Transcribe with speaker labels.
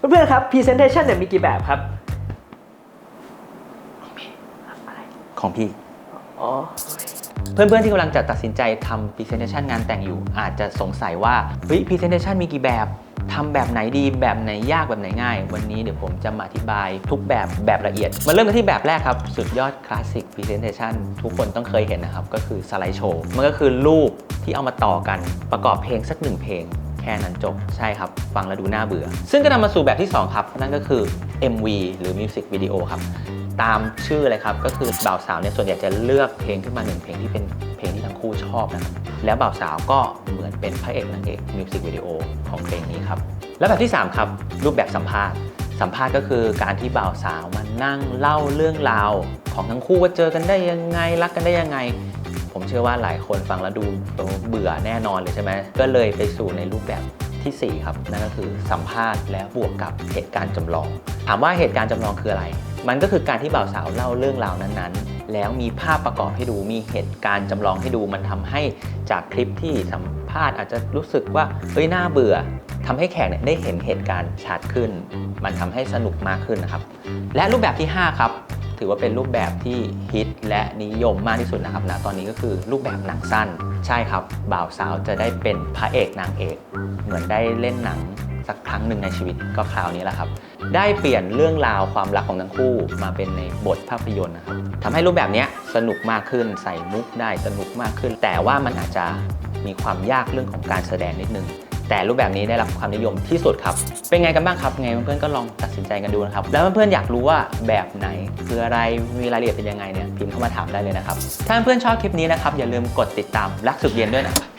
Speaker 1: เพื่อนๆครับ Presentation เนี่ยมีกี่แบบครับ
Speaker 2: ของพี่
Speaker 1: อ๋อ
Speaker 2: เพื่อนๆที่กำลังจะตัดสินใจทำ presentation งานแต่งอยู่ อาจจะสงสัยว่าเฮ้ย presentation มีกี่แบบทำแบบไหนดีแบบไหนยากแบบไหนง่าย วันนี้เดี๋ยวผมจะมาอธิบายทุกแบบแบบละเอียด มาเริ่มกันที่แบบแรกครับ สุดยอดคลาสสิก presentation ทุกคนต้องเคยเห็นนะครับ ก็คือสไลด์โชว์ มันก็คือรูปที่เอามาต่อกันประกอบเพลงสักหนึ่งเพลง แค่นั้นจบใช่ครับ ฟังแล้วดูน่าเบื่อ ซึ่งก็นำมาสู่แบบที่ 2 ครับ นั่นก็คือ MV หรือ Music Video ครับ ตามชื่อเลยครับ ก็คือบ่าวสาวเนี่ยส่วนใหญ่จะเลือกเพลงขึ้นมาหนึ่งเพลงที่เป็นเพลงที่ทั้งคู่ชอบนะครับแล้วบ่าวสาวก็เหมือนเป็นพระเอกนางเอกมิวสิกวิดีโอของเพลงนี้ครับ และแบบที่ 3 ครับ รูปแบบสัมภาษณ์ สัมภาษณ์ก็คือการที่บ่าวสาวมานั่งเล่าเรื่องราว ของทั้งคู่ว่าเจอกันได้ยังไงรักกันได้ยังไง ผมเชื่อว่าหลายคนฟังแล้วดูเบื่อแน่นอนเลยใช่ไหมก็เลยไปสู่ในรูปแบบทีสี่ 4 ครับ นั่นก็คือสัมภาษณ์และบวกกับเหตุการณ์จำลอง ถามว่าเหตุการณ์จำลองคืออะไร มันก็คือการที่บ่าวสาวเล่าเรื่องราวนั้นๆ แล้วมีภาพประกอบให้ดูมีเหตุการณ์จำลองให้ดูมันทำให้จากคลิปที่สัมภาษณ์อาจจะรู้สึกว่าเฮ้ยน่าเบื่อทำให้แขกเนี่ยได้เห็นเหตุการณ์ชัดขึ้น มันทำให้สนุกมากขึ้นนะครับ และรูปแบบที่ 5 ครับ ถือว่าเป็นรูปแบบที่ฮิตและนิยมมากที่สุดนะครับณตอนนี้ก็คือรูปแบบหนังสั้น ใช่ครับ บ่าวสาวจะได้เป็นพระเอกนางเอก เหมือนได้เล่นหนังสักครั้งหนึ่งในชีวิตก็คราวนี้แหละครับ ได้เปลี่ยนเรื่องราวความรักของทั้งคู่มาเป็นในบทภาพยนตร์นะครับทำให้รูปแบบนี้สนุกมากขึ้นใส่มุกได้สนุกมากขึ้น แต่ว่ามันอาจจะมีความยากเรื่องของการแสดงนิดนึง แต่รูปแบบนี้ได้รับความนิยมที่สุดครับ เป็นไงกันบ้างครับไงเพื่อนๆก็ลองตัดสินใจกันดูนะครับ แล้วเพื่อนๆอยากรู้ว่าแบบไหนคืออะไรมีรายละเอียดเป็นยังไงเนี่ยพิมพ์เข้ามาถามได้เลยนะครับ ถ้าเพื่อนๆชอบคลิปนี้นะครับอย่าลืมกดติดตามรักสุดเย็นด้วยนะครับ